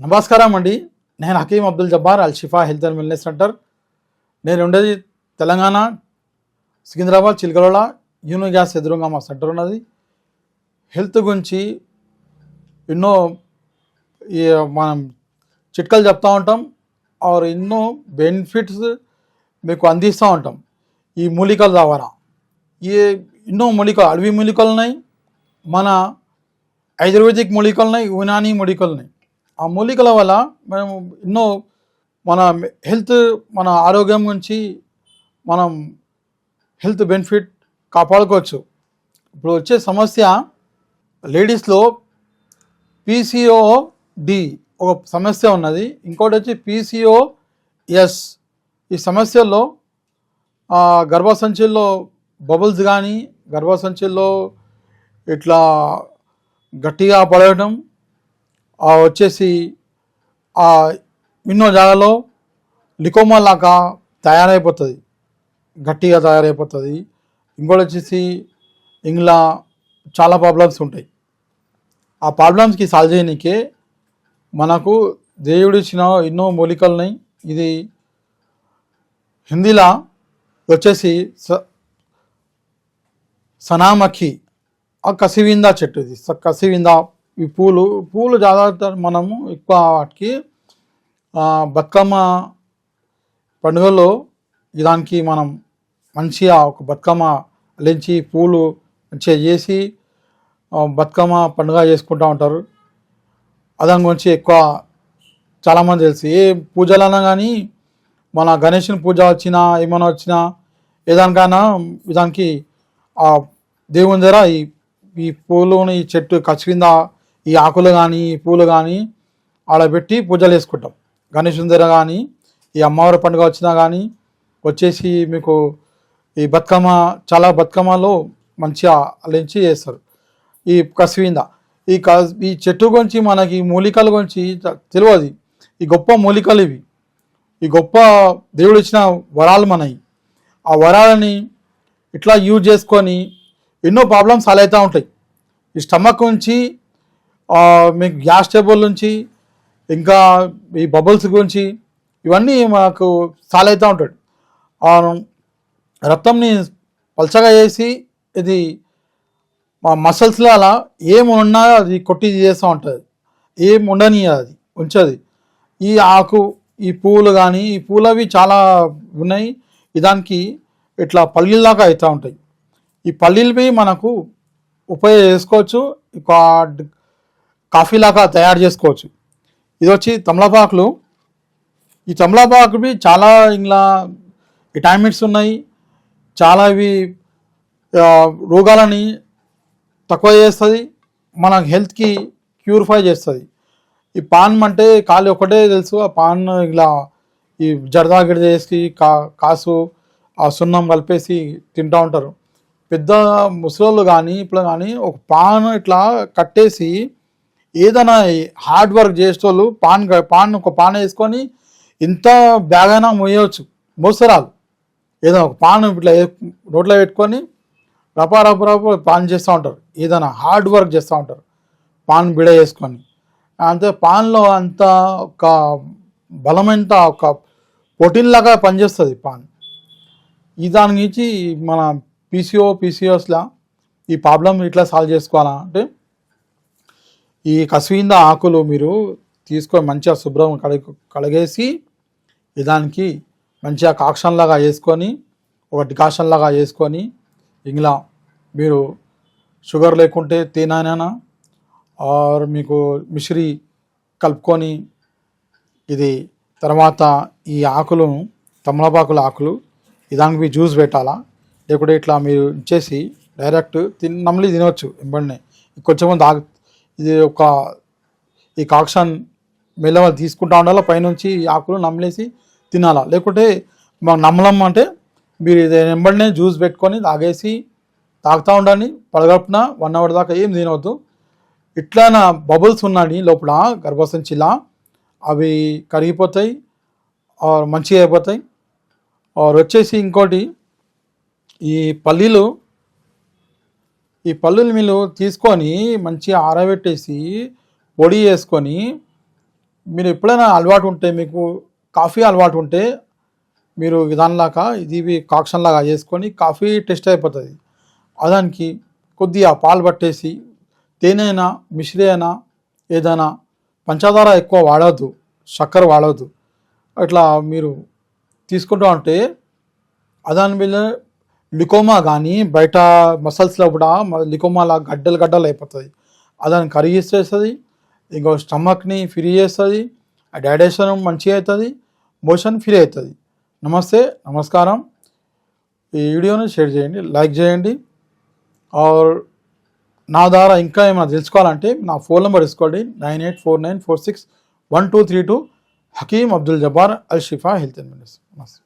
నమస్కారం అండి. నేను Hakim Abdul Jabbar Al Shifa health and wellness centre. నేను ఉండేది తెలంగాణ సికింద్రాబాద్ చిలకలోడ యూనో గ్యాస్ ఎదురుగా మా సెంటర్ ఉన్నది. హెల్త్ గురించి ఎన్నో ఈ మనం చిట్కలు చెప్తూ ఉంటాం. ఆర్ ఎన్నో బెనిఫిట్స్ మీకు అందిస్తూ ఉంటాం. ఈ మూలికల ద్వారా. ఈ ఎన్నో మూలికలు అడవి మూలికలు ఉన్నాయి మన ఆయుర్వేదిక్ మూలికలు ఉన్నాయి యునానీ మూలికలు ఉన్నాయి ఆ మూలికల వల్ల మేము ఎన్నో మన హెల్త్ మన ఆరోగ్యం గురించి మనం హెల్త్ బెనిఫిట్ కాపాడుకోవచ్చు. ఇప్పుడు వచ్చే సమస్య లేడీస్లో పీసీఓ డి ఒక సమస్య ఉన్నది. ఇంకోటి వచ్చి పీసీఓ ఎస్ ఈ సమస్యల్లో గర్భసంచుల్లో బబుల్స్ కానీ గర్భసంచుల్లో ఇట్లా గట్టిగా పడటం వచ్చేసి ఆ ఎన్నో జాగాలో లికోమా లాగా తయారైపోతుంది. గట్టిగా తయారైపోతుంది. ఇంకోటి వచ్చేసి ఇంగ్లా చాలా ప్రాబ్లమ్స్ ఉంటాయి. ఆ ప్రాబ్లమ్స్కి సాల్వ్ చేయనీకే మనకు దేవుడు ఇచ్చిన ఎన్నో మూలికల్ని ఇది హిందీలో వచ్చేసి స సనామఖి ఆ కసివిందా చెట్టు ఇది స- కసివిందా ఈ పూలు పూలు జాగ్రత్త మనము ఎక్కువ వాటికి బతుకమ్మ పండుగలో ఇదానికి దానికి మనం మంచిగా ఒక బతుకమ్మ అల్లించి పూలు మంచిగా చేసి బతుకమ్మ పండుగ చేసుకుంటూ ఉంటారు. అదాని గురించి ఎక్కువ చాలామంది తెలుసు. ఏ పూజలన్నా కానీ మన గణేషుని పూజ వచ్చినా ఏమైనా వచ్చినా ఏదానికైనా దానికి ఆ దేవుని దగ్గర ఈ ఈ పూలుని ఈ చెట్టు కచ్చివింద ఈ ఆకులు కానీ ఈ పూలు కానీ ఆడ పెట్టి పూజలు చేసుకుంటాం. గణేషుని దగ్గర కానీ ఈ అమ్మవారి పండుగ వచ్చినా కానీ వచ్చేసి మీకు ఈ బతుకమ్మ చాలా బతుకమ్మలో మంచిగా అలించి చేస్తారు. ఈ కసివింద ఈ క ఈ చెట్టు గురించి మనకి మూలికల గురించి తెలియదు. ఈ గొప్ప మూలికలు ఇవి. ఈ గొప్ప దేవుడు ఇచ్చిన వరాలు మనవి. ఆ వరాలని ఇట్లా యూజ్ చేసుకొని ఎన్నో ప్రాబ్లమ్స్ సాల్వ్ అవుతూ ఉంటాయి. ఈ స్టమక్ నుంచి మీకు గ్యాస్ టేబుల్ నుంచి ఇంకా ఈ బబుల్స్ గురించి ఇవన్నీ మాకు సాల్వ్ ఉంటాడు. రక్తంని పల్చగా చేసి ఇది మా మసల్స్లో అలా ఏమి ఉన్నా అది కొట్టి చేస్తూ ఉంటుంది. ఏం ఉండని అది ఉంచది. ఈ ఆకు ఈ పూలు కానీ ఈ పూలవి చాలా ఉన్నాయి. దానికి ఇట్లా పల్లీలాగా అవుతూ ఉంటాయి. ఈ పల్లీలవి మనకు ఉపయోగ చేసుకోవచ్చు. కాఫీలాగా కాఫీ లాగా తయారు చేసుకోవచ్చు. ఇది వచ్చి తమలపాకులు. ఈ తమలపాకువి చాలా ఇలా విటామిన్స్ ఉన్నాయి. చాలా ఇవి రోగాలని తక్కువ చేస్తుంది. మన హెల్త్కి క్యూరిఫై చేస్తుంది. ఈ పాన్ అంటే కాలు ఒకటే తెలుసు. ఆ పాన్ ఇలా ఈ జరదా గిడ చేసి కా కాసు ఆ సున్నం కలిపేసి తింటూ ఉంటారు. పెద్ద ముసలోళ్ళు కానీ ఇప్పుడు కానీ ఒక పాన్ ఇట్లా కట్టేసి ఏదైనా హార్డ్ వర్క్ చేసేటోళ్ళు పాన్ పాన్ ఒక పాన్ వేసుకొని ఇంత బ్యాగ్ అయినా మోయవచ్చు. మోసరాలు ఏదైనా ఒక పాన్ ఇట్లా రోడ్లో పెట్టుకొని రపా రప రప పాన్ చేస్తూ ఉంటారు. ఏదైనా హార్డ్ వర్క్ చేస్తూ ఉంటారు. పాన్ బిడ వేసుకొని. అంతే పాన్లో అంత ఒక బలమైన ఒక ప్రోటీన్ పనిచేస్తుంది పాన్. ఈ దాని నుంచి మన పీసీఓ పీసీఓస్లా ఈ ప్రాబ్లం ఇట్లా సాల్వ్ చేసుకోవాలా అంటే ఈ కసివింద ఆకులు మీరు తీసుకొని మంచిగా శుభ్రం కడగ కడగేసి దానికి మంచిగా కాక్షన్లాగా వేసుకొని ఒక డికాషన్ లాగా వేసుకొని ఇందులో మీరు షుగర్ లేకుంటే తేనైనా ఆర్ మీకు మిశ్రీ కలుపుకొని ఇది తర్వాత ఈ ఆకులను తమలపాకుల ఆకులు ఇదానికి దానికి జ్యూస్ పెట్టాలా? లేకుంటే ఇట్లా మీరు చేసి డైరెక్ట్ తిన్ నమ్మలి తినవచ్చు వెంబడినే కొంచెం దాగ్ ఇది ఒక ఈ కాక్షన్ మెల్లగా తీసుకుంటా ఉండాలా? పైనుంచి ఈ ఆకులు నమ్మలేసి తినాలా? లేకుంటే మాకు నమ్మలం అంటే మీరు ఇది వెంబడినే జ్యూస్ పెట్టుకొని తాగేసి తాగుతూ ఉండండి. పడగడుపున వన్ అవర్ దాకా ఏం తినవద్దు. ఇట్లానా బబుల్స్ ఉన్నాయి లోపల గర్భసంచిలా అవి కరిగిపోతాయి మంచిగా అయిపోతాయి ఆర్ వచ్చేసి ఇంకోటి ఈ పల్లీలు ఈ పల్లీలు మీరు తీసుకొని మంచిగా ఆరబెట్టేసి పొడి చేసుకొని మీరు ఎప్పుడైనా అలవాటు ఉంటే మీకు కాఫీ అలవాటు ఉంటే మీరు దానిలాగా ఇది కాక్షన్లాగా కాక్షన్ లాగా చేసుకొని కాఫీ టెస్ట్ అయిపోతుంది. అదానికి కొద్దిగా పాలు పట్టేసి తేనె అయినా మిశ్రీ అయినా ఏదైనా పంచదార ఎక్కువ వాడవద్దు చక్కెర వాడవద్దు అట్లా మీరు తీసుకుంటూ ఉంటే అదాని మీద లికోమా కానీ బయట మసల్స్లో కూడా లికోమాలా గడ్డలు గడ్డలు అయిపోతుంది అదని కరిగిస్తేస్తుంది ఇంకో స్టమక్ని ఫ్రీ చేస్తుంది డైడేషన్ మంచిగా అవుతుంది మోషన్ ఫ్రీ అవుతుంది నమస్తే నమస్కారం. ఈ వీడియోని షేర్ చేయండి లైక్ చేయండి. ఆర్ నా ద్వారా ఇంకా ఏమైనా తెలుసుకోవాలంటే నా ఫోన్ నెంబర్ తీసుకోండి nine eight four nine four six one two three two Hakeem Abdul Jabbar Al Shifa health and మినిస్ నమస్తే.